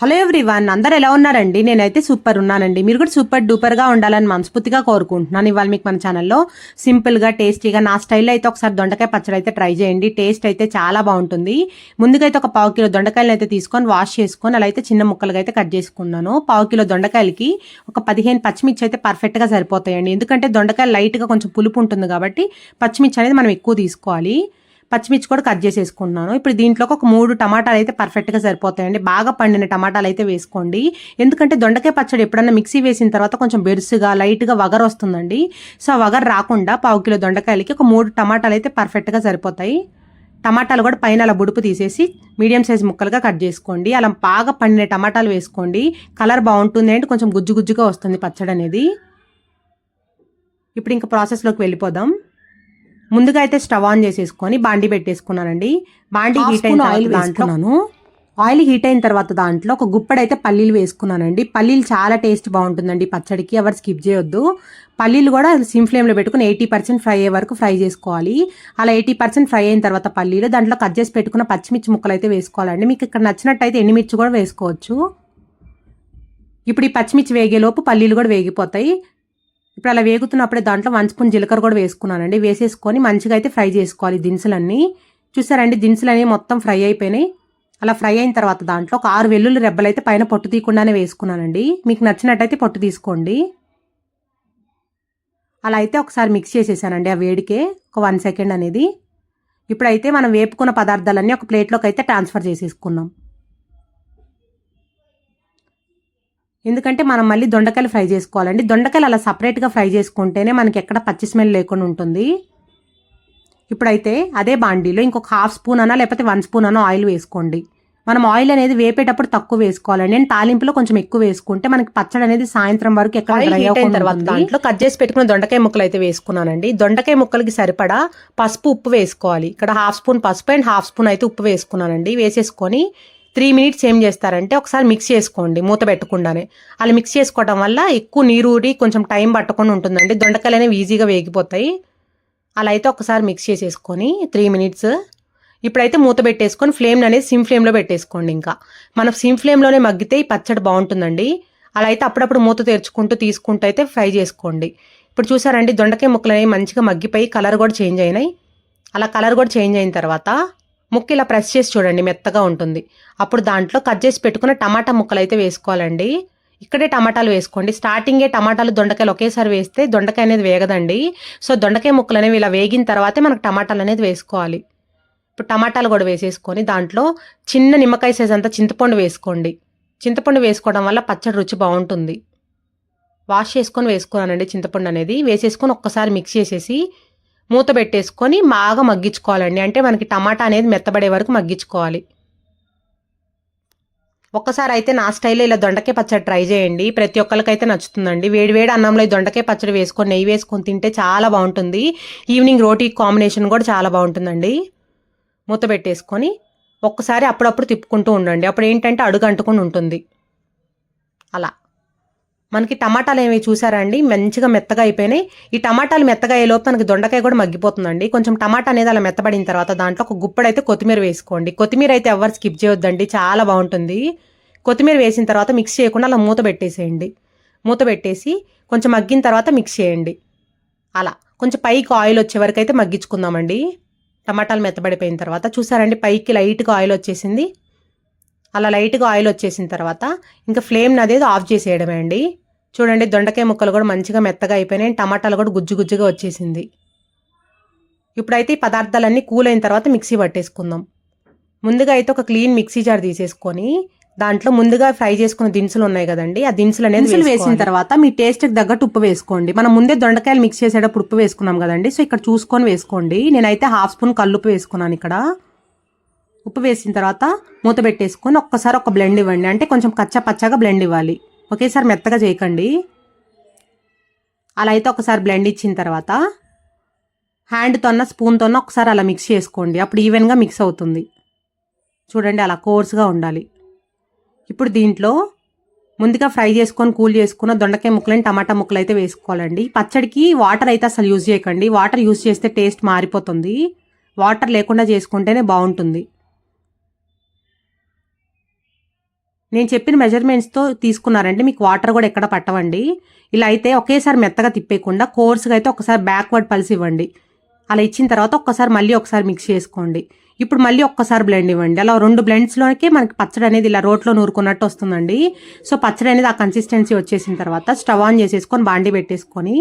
Hello everyone అందరు ఎలా ఉన్నారండి? నేనైతే సూపర్ ఉన్నానండి. మీరు కూడా సూపర్ డూపర్గా ఉండాలని మనస్ఫూర్తిగా కోరుకుంటున్నాను. ఇవాళ మీకు మన ఛానల్లో సింపుల్గా టేస్టీగా నా స్టైల్లో అయితే ఒకసారి దొండకాయ పచ్చడి అయితే ట్రై చేయండి. టేస్ట్ అయితే చాలా బాగుంటుంది. ముందుగా అయితే ఒక పావు కిలో దొండకాయలు అయితే తీసుకొని వాష్ చేసుకొని అలా అయితే చిన్న ముక్కలుగా అయితే కట్ చేసుకున్నాను. పావు కిలో దొండకాయలకి ఒక పదిహేను పచ్చిమిర్చి అయితే పర్ఫెక్ట్గా సరిపోతాయండి. ఎందుకంటే దొండకాయ లైట్గా కొంచెం పులుపు ఉంటుంది కాబట్టి పచ్చిమిర్చి అనేది మనం ఎక్కువ తీసుకోవాలి. పచ్చిమిర్చి కూడా కట్ చేసేసుకున్నాను. ఇప్పుడు దీంట్లోకి ఒక మూడు టమాటాలు అయితే పర్ఫెక్ట్గా సరిపోతాయండి. బాగా పండిన టమాటాలు అయితే వేసుకోండి. ఎందుకంటే దొండకాయ పచ్చడి ఎప్పుడన్నా మిక్సీ వేసిన తర్వాత కొంచెం బెరుసుగా లైట్గా వగర్ వస్తుందండి. సో ఆ వగర్ రాకుండా పావు కిలో దొండకాయలకి ఒక మూడు టమాటాలు అయితే పర్ఫెక్ట్గా సరిపోతాయి. టమాటాలు కూడా పైన అలా బుడుపు తీసేసి మీడియం సైజ్ ముక్కలుగా కట్ చేసుకోండి. అలా బాగా పండిన టమాటాలు వేసుకోండి. కలర్ బాగుంటుంది అంటే కొంచెం గుజ్జు గుజ్జుగా వస్తుంది పచ్చడి అనేది ఇప్పుడు ఇంకా ప్రాసెస్లోకి వెళ్ళిపోదాం. ముందుగా అయితే స్టవ్ ఆన్ చేసేసుకొని బాండి పెట్టేసుకున్నానండి. బాండి హీట్ అయిన spoon oil తర్వాత దాంట్లో ఆయిల్ హీట్ అయిన తర్వాత దాంట్లో ఒక గుప్పడైతే పల్లీలు వేసుకున్నానండి. పల్లీలు చాలా టేస్ట్ బాగుంటుందండి పచ్చడికి ఎవరు స్కిప్ చేయొద్దు. పల్లీలు కూడా సిమ్ ఫ్లేమ్లో పెట్టుకుని ఎయిటీ పర్సెంట్ ఫ్రై అయ్యే వరకు ఫ్రై చేసుకోవాలి. అలా ఎయిటీ పర్సెంట్ ఫ్రై అయిన తర్వాత పల్లీలు దాంట్లో కట్ చేసి పెట్టుకున్న పచ్చిమిర్చి ముక్కలు అయితే వేసుకోవాలండి. మీకు ఇక్కడ నచ్చినట్టయితే ఎండుమిర్చి కూడా వేసుకోవచ్చు. ఇప్పుడు ఈ పచ్చిమిర్చి వేగేలోపు పల్లీలు కూడా వేగిపోతాయి. ఇప్పుడు అలా వేగుతున్నప్పుడే దాంట్లో వన్ స్పూన్ జీలకర్ర కూడా వేసుకున్నానండి. వేసేసుకొని మంచిగా అయితే ఫ్రై చేసుకోవాలి దినుసులన్నీ. చూసారండి? దినుసులు అనేవి మొత్తం ఫ్రై అయిపోయినాయి. అలా ఫ్రై అయిన తర్వాత దాంట్లో ఒక ఆరు వెల్లుల్లి రెబ్బలు అయితే పైన పొట్టు తీయకుండానే వేసుకున్నానండి. మీకు నచ్చినట్టయితే పొట్టు తీసుకోండి. అలా అయితే ఒకసారి మిక్స్ చేసేసానండి ఆ వేడికే. ఒక వన్ సెకండ్ అనేది. ఇప్పుడైతే మనం వేపుకున్న పదార్థాలన్నీ ఒక ప్లేట్లోకి అయితే ట్రాన్స్ఫర్ చేసేసుకున్నాం. ఎందుకంటే మనం మళ్ళీ దొండకాయలు ఫ్రై చేసుకోవాలండి. దొండకాయలు అలా సపరేట్గా ఫ్రై చేసుకుంటేనే మనకి ఎక్కడ పచ్చి స్మెల్ లేకుండా ఉంటుంది. ఇప్పుడైతే అదే బాండీలో ఇంకొక హాఫ్ స్పూన్ అన్నా లేకపోతే వన్ స్పూన్ అన్నా ఆయిల్ వేసుకోండి. మనం ఆయిల్ అనేది వేపేటప్పుడు తక్కువ వేసుకోవాలండి. నేను తాలింపులో కొంచెం ఎక్కువ వేసుకుంటే మనకి పచ్చడి అనేది సాయంత్రం వరకు ఎక్కడ heat అయిన తర్వాత. దాంట్లో కట్ చేసి పెట్టుకున్న దొండకాయ ముక్కలు అయితే వేసుకున్నానండి. దొండకాయ ముక్కలకి సరిపడా పసుపు ఉప్పు వేసుకోవాలి. ఇక్కడ హాఫ్ స్పూన్ పసుపు అండ్ హాఫ్ స్పూన్ అయితే ఉప్పు వేసుకున్నానండి. వేసేసుకొని త్రీ మినిట్స్ ఏం చేస్తారంటే ఒకసారి మిక్స్ చేసుకోండి మూత పెట్టకుండానే. అలా మిక్స్ చేసుకోవడం వల్ల ఎక్కువ నీరు ఊరి కొంచెం టైం పట్టకుండా ఉంటుందండి. దొండకాయలు అనేవి ఈజీగా వేగిపోతాయి. అలా అయితే ఒకసారి మిక్స్ చేసేసుకొని త్రీ మినిట్స్ ఇప్పుడైతే మూత పెట్టేసుకొని ఫ్లేమ్ అనేది సిమ్ ఫ్లేమ్లో పెట్టేసుకోండి ఇంకా. మనం సిమ్ ఫ్లేమ్లోనే మగ్గితే ఈ పచ్చడి బాగుంటుందండి. అలా అయితే అప్పుడప్పుడు మూత తెరుచుకుంటూ తీసుకుంటూ అయితే ఫ్రై చేసుకోండి. ఇప్పుడు చూసారండి దొండకాయ ముక్కలు అనేవి మంచిగా మగ్గిపోయి కలర్ కూడా చేంజ్ అయినాయి. అలా కలర్ కూడా చేంజ్ అయిన తర్వాత ముక్క ఇలా ప్రెస్ చేసి చూడండి మెత్తగా ఉంటుంది. అప్పుడు దాంట్లో కట్ చేసి పెట్టుకున్న టమాటా ముక్కలు అయితే వేసుకోవాలండి. ఇక్కడే టమాటాలు వేసుకోండి. స్టార్టింగే టమాటాలు దొండకాయలు ఒకేసారి వేస్తే దొండకాయ అనేది వేగదండి. సో దొండకాయ ముక్కలు అనేవి ఇలా వేగిన తర్వాతే మనకు టమాటాలు అనేది వేసుకోవాలి. ఇప్పుడు టమాటాలు కూడా వేసేసుకొని దాంట్లో చిన్న నిమ్మకాయ సైజ్ అంతా చింతపండు వేసుకోండి. చింతపండు వేసుకోవడం వల్ల పచ్చడి రుచి బాగుంటుంది. వాష్ చేసుకొని వేసుకున్నానండి చింతపండు అనేది. వేసేసుకొని ఒక్కసారి మిక్స్ చేసేసి మూత పెట్టేసుకొని బాగా మగ్గించుకోవాలండి. అంటే మనకి టమాటా అనేది మెత్తబడే వరకు మగ్గించుకోవాలి. ఒక్కసారి అయితే నా స్టైల్లో ఇలా దొండకాయ పచ్చడి ట్రై చేయండి. ప్రతి ఒక్కరికైతే నచ్చుతుందండి. వేడి వేడి అన్నంలో ఈ దొండకాయ పచ్చడి వేసుకొని నెయ్యి వేసుకొని తింటే చాలా బాగుంటుంది. ఈవినింగ్ రోటీ కాంబినేషన్ కూడా చాలా బాగుంటుందండి. మూత పెట్టేసుకొని ఒక్కసారి అప్పుడప్పుడు తిప్పుకుంటూ ఉండండి. అప్పుడు ఏంటంటే అడుగు అంటుకొని ఉంటుంది. అలా. మనకి టమాటాలు ఏమి చూసారండి మంచిగా మెత్తగా అయిపోయినాయి. ఈ టమాటాలు మెత్తగా అయ్యేలోపు మనకి దొండకాయ కూడా మగ్గిపోతుందండి. కొంచెం టమాటా అనేది అలా మెత్తబడిన తర్వాత దాంట్లో ఒక గుప్పడైతే కొత్తిమీర వేసుకోండి. కొత్తిమీర అయితే ఎవరు స్కిప్ చేయొద్దండి. చాలా బాగుంటుంది. కొత్తిమీర వేసిన తర్వాత మిక్స్ చేయకుండా అలా మూత పెట్టేసేయండి. మూత పెట్టేసి కొంచెం మగ్గిన తర్వాత మిక్స్ చేయండి. అలా. కొంచెం పైకి ఆయిల్ వచ్చే వరకు అయితే మగ్గించుకుందామండి. టమాటాలు మెత్తబడిపోయిన తర్వాత చూసారండి పైకి లైట్గా ఆయిల్ వచ్చేసింది. అలా లైట్గా ఆయిల్ వచ్చేసిన తర్వాత ఇంకా ఫ్లేమ్ అదేది ఆఫ్ చేసేయడమే అండి. చూడండి దొండకాయ ముక్కలు కూడా మంచిగా మెత్తగా అయిపోయినాయి. టమాటాలు కూడా గుజ్జు గుజ్జుగా వచ్చేసింది. ఇప్పుడైతే ఈ పదార్థాలన్నీ కూల్ అయిన తర్వాత మిక్సీ పట్టేసుకుందాం. ముందుగా అయితే ఒక క్లీన్ మిక్సీ జార్ తీసేసుకొని దాంట్లో ముందుగా ఫ్రై చేసుకున్న దినుసులు ఉన్నాయి కదండి ఆ దినుసులు అనేది వేసిన. తర్వాత మీ టేస్ట్కి తగ్గట్టు ఉప్పు వేసుకోండి. మనం ముందే దొండకాయలు మిక్స్ చేసేటప్పుడు ఉప్పు వేసుకున్నాం కదండి సో ఇక్కడ చూసుకొని వేసుకోండి. నేనైతే హాఫ్ స్పూన్ కల్లుప్పు వేసుకున్నాను ఇక్కడ. ఉప్పు వేసిన తర్వాత మూత పెట్టేసుకొని ఒక్కసారి ఒక బ్లెండ్ ఇవ్వండి. అంటే కొంచెం కచ్చా పచ్చగా బ్లెండ్ ఇవ్వాలి. ఒకేసారి మెత్తగా చేయకండి. అలా అయితే ఒకసారి బ్లెండ్ ఇచ్చిన తర్వాత హ్యాండ్తోన్న స్పూన్తోన్న ఒకసారి అలా మిక్స్ చేసుకోండి. అప్పుడు ఈవెన్గా మిక్స్ అవుతుంది. చూడండి అలా కోర్స్గా ఉండాలి. ఇప్పుడు దీంట్లో ముందుగా ఫ్రై చేసుకొని కూల్ చేసుకున్న దొండకాయ ముక్కలని టమాటా ముక్కలు అయితే వేసుకోవాలండి. పచ్చడికి వాటర్ అయితే అసలు యూజ్ చేయకండి. వాటర్ యూజ్ చేస్తే టేస్ట్ మారిపోతుంది. వాటర్ లేకుండా చేసుకుంటేనే బాగుంటుంది. నేను చెప్పిన మెజర్మెంట్స్తో తీసుకున్నారంటే మీకు వాటర్ కూడా ఎక్కడ పట్టవండి. ఇలా అయితే ఒకేసారి మెత్తగా తిప్పేయకుండా కోర్స్గా అయితే ఒకసారి బ్యాక్వర్డ్ పల్స్ ఇవ్వండి. అలా ఇచ్చిన తర్వాత ఒక్కసారి మళ్ళీ ఒకసారి మిక్స్ చేసుకోండి. ఇప్పుడు మళ్ళీ ఒక్కసారి బ్లెండ్ ఇవ్వండి. అలా రెండు బ్లెండ్స్లోకి మనకి పచ్చడి అనేది ఇలా రోట్లో నూరుకున్నట్టు వస్తుందండి. సో పచ్చడి అనేది ఆ కన్సిస్టెన్సీ వచ్చేసిన తర్వాత స్టవ్ ఆన్ చేసేసుకొని బాండీ పెట్టేసుకొని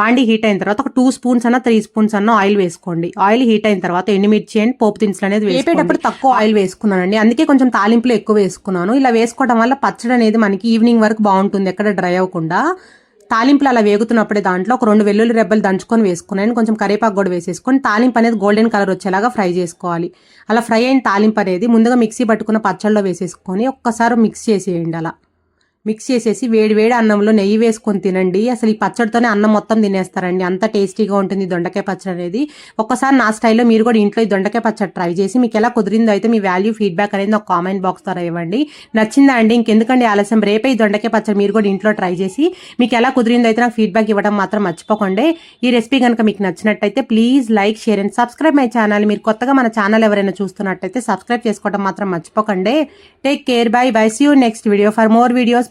బాండీ హీట్ అయిన తర్వాత ఒక టూ స్పూన్స్ అన్న త్రీ స్పూన్స్ అన్న ఆయిల్ వేసుకోండి. ఆయిల్ హీట్ అయిన తర్వాత ఎండుమిర్చి అండ్ పోపు దినుసులు అనేది వేసేటప్పుడు తక్కువ ఆయిల్ వేసుకున్నానండి. అందుకే కొంచెం తాలింపులు ఎక్కువ వేసుకున్నాను. ఇలా వేసుకోవడం వల్ల పచ్చడి అనేది మనకి ఈవినింగ్ వరకు బాగుంటుంది. ఎక్కడ డ్రై అవ్వకుండా. తాలింపులు అలా వేగుతున్నప్పుడే దాంట్లో ఒక రెండు వెల్లుల్లి రెబ్బలు దంచుకొని వేసుకున్నాను. కొంచెం కరేపాకు కూడా వేసేసుకొని తాలింపు అనేది గోల్డెన్ కలర్ వచ్చేలాగా ఫ్రై చేసుకోవాలి. అలా ఫ్రై అయిన తాలింపు అనేది ముందుగా మిక్సీ పట్టుకున్న పచ్చళ్ళలో వేసేసుకొని ఒక్కసారి మిక్స్ చేసేయండి అలా. మిక్స్ చేసేసి వేడివేడి అన్నంలో నెయ్యి వేసుకొని తినండి. అసలు ఈ పచ్చడితోనే అన్నం మొత్తం తినేస్తారండి. అంత టేస్టీగా ఉంటుంది దొండకాయ పచ్చడి అనేది. ఒక్కసారి నా స్టైల్లో మీరు కూడా ఇంట్లో ఈ దొండకాయ పచ్చడి ట్రై చేసి మీకు ఎలా కుదిరిందో అయితే మీ వాల్యూ ఫీడ్బ్యాక్ అనేది ఒక కామెంట్ బాక్స్ ద్వారా ఇవ్వండి. నచ్చిందా అండి? ఇంకెందుకండి ఆలస్యం? రేపే ఈ దొండకాయ పచ్చడి మీరు కూడా ఇంట్లో ట్రై చేసి మీకు ఎలా కుదిరిందో అయితే నాకు ఫీడ్బ్యాక్ ఇవ్వడం మాత్రం మర్చిపోకండి. ఈ రెసిపీ కనుక మీకు నచ్చినట్టయితే please like share and subscribe my channel. మీరు కొత్తగా మన ఛానల్ ఎవరైనా చూస్తున్నట్టయితే సబ్స్క్రైబ్ చేసుకోవడం మాత్రం మర్చిపోకండి. Take care. Bye bye. See you next video for more videos